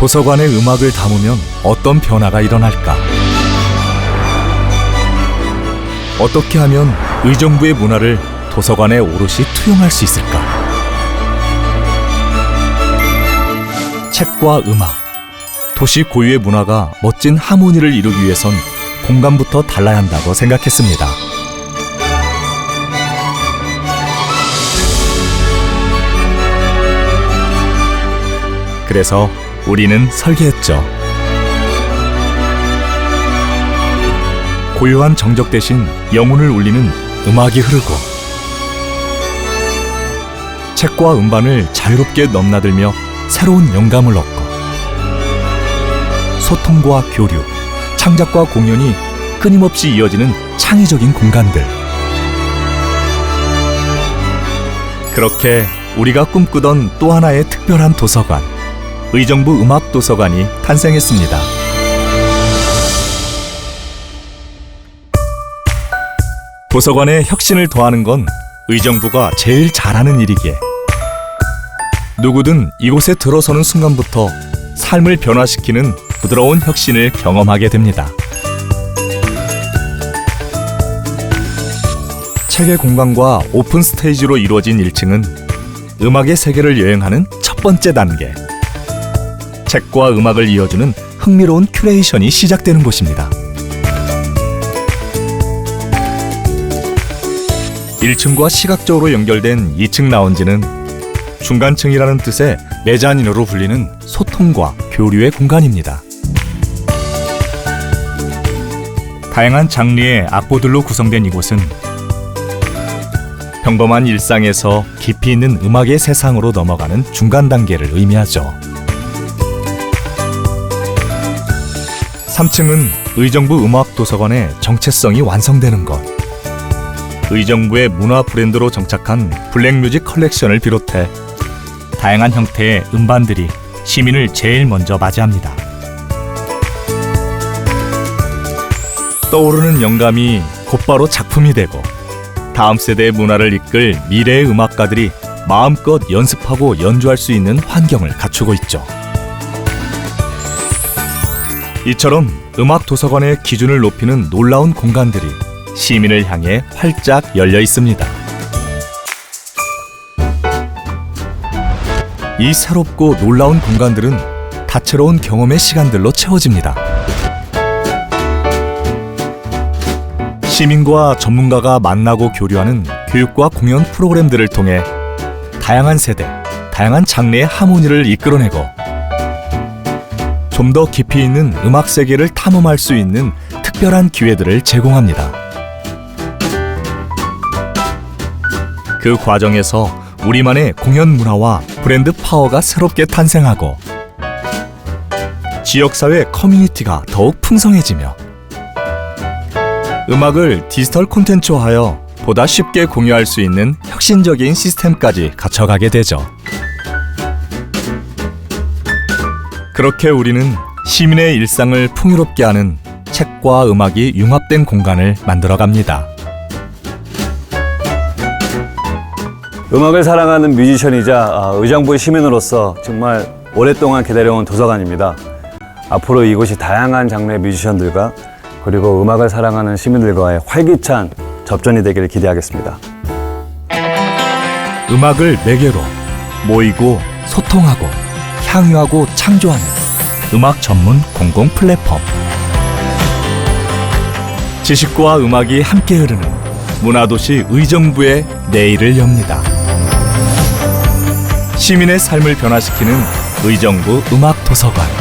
도서관에 음악을 담으면 어떤 변화가 일어날까? 어떻게 하면 의정부의 문화를 도서관에 오롯이 투영할 수 있을까? 책과 음악, 도시 고유의 문화가 멋진 하모니를 이루기 위해선 공간부터 달라야 한다고 생각했습니다. 그래서 우리는 설계했죠. 고요한 정적 대신 영혼을 울리는 음악이 흐르고 책과 음반을 자유롭게 넘나들며 새로운 영감을 얻고 소통과 교류, 창작과 공연이 끊임없이 이어지는 창의적인 공간들. 그렇게 우리가 꿈꾸던 또 하나의 특별한 도서관, 의정부 음악도서관이 탄생했습니다. 도서관에 혁신을 더하는 건 의정부가 제일 잘하는 일이기에 누구든 이곳에 들어서는 순간부터 삶을 변화시키는 부드러운 혁신을 경험하게 됩니다. 책의 공간과 오픈 스테이지로 이루어진 1층은 음악의 세계를 여행하는 첫 번째 단계. 책과 음악을 이어주는 흥미로운 큐레이션이 시작되는 곳입니다. 1층과 시각적으로 연결된 2층 라운지는 중간층이라는 뜻의 메자닌으로 불리는 소통과 교류의 공간입니다. 다양한 장르의 악보들로 구성된 이곳은 평범한 일상에서 깊이 있는 음악의 세상으로 넘어가는 중간 단계를 의미하죠. 3층은 의정부 음악도서관의 정체성이 완성되는 것. 의정부의 문화 브랜드로 정착한 블랙뮤직 컬렉션을 비롯해 다양한 형태의 음반들이 시민을 제일 먼저 맞이합니다. 떠오르는 영감이 곧바로 작품이 되고 다음 세대의 문화를 이끌 미래의 음악가들이 마음껏 연습하고 연주할 수 있는 환경을 갖추고 있죠. 이처럼 음악 도서관의 기준을 높이는 놀라운 공간들이 시민을 향해 활짝 열려 있습니다. 이 새롭고 놀라운 공간들은 다채로운 경험의 시간들로 채워집니다. 시민과 전문가가 만나고 교류하는 교육과 공연 프로그램들을 통해 다양한 세대, 다양한 장르의 하모니를 이끌어내고 좀 더 깊이 있는 음악 세계를 탐험할 수 있는 특별한 기회들을 제공합니다. 그 과정에서 우리만의 공연 문화와 브랜드 파워가 새롭게 탄생하고 지역사회 커뮤니티가 더욱 풍성해지며 음악을 디지털 콘텐츠화하여 보다 쉽게 공유할 수 있는 혁신적인 시스템까지 갖춰가게 되죠. 그렇게 우리는 시민의 일상을 풍요롭게 하는 책과 음악이 융합된 공간을 만들어 갑니다. 음악을 사랑하는 뮤지션이자 아, 의정부의 시민으로서 정말 오랫동안 기다려온 도서관입니다. 앞으로 이곳이 다양한 장르의 뮤지션들과 그리고 음악을 사랑하는 시민들과의 활기찬 접전이 되기를 기대하겠습니다. 음악을 매개로 모이고 소통하고 향유하고 창조하는 음악 전문 공공 플랫폼. 지식과 음악이 함께 흐르는 문화도시 의정부의 내일을 엽니다. 시민의 삶을 변화시키는 의정부 음악 도서관.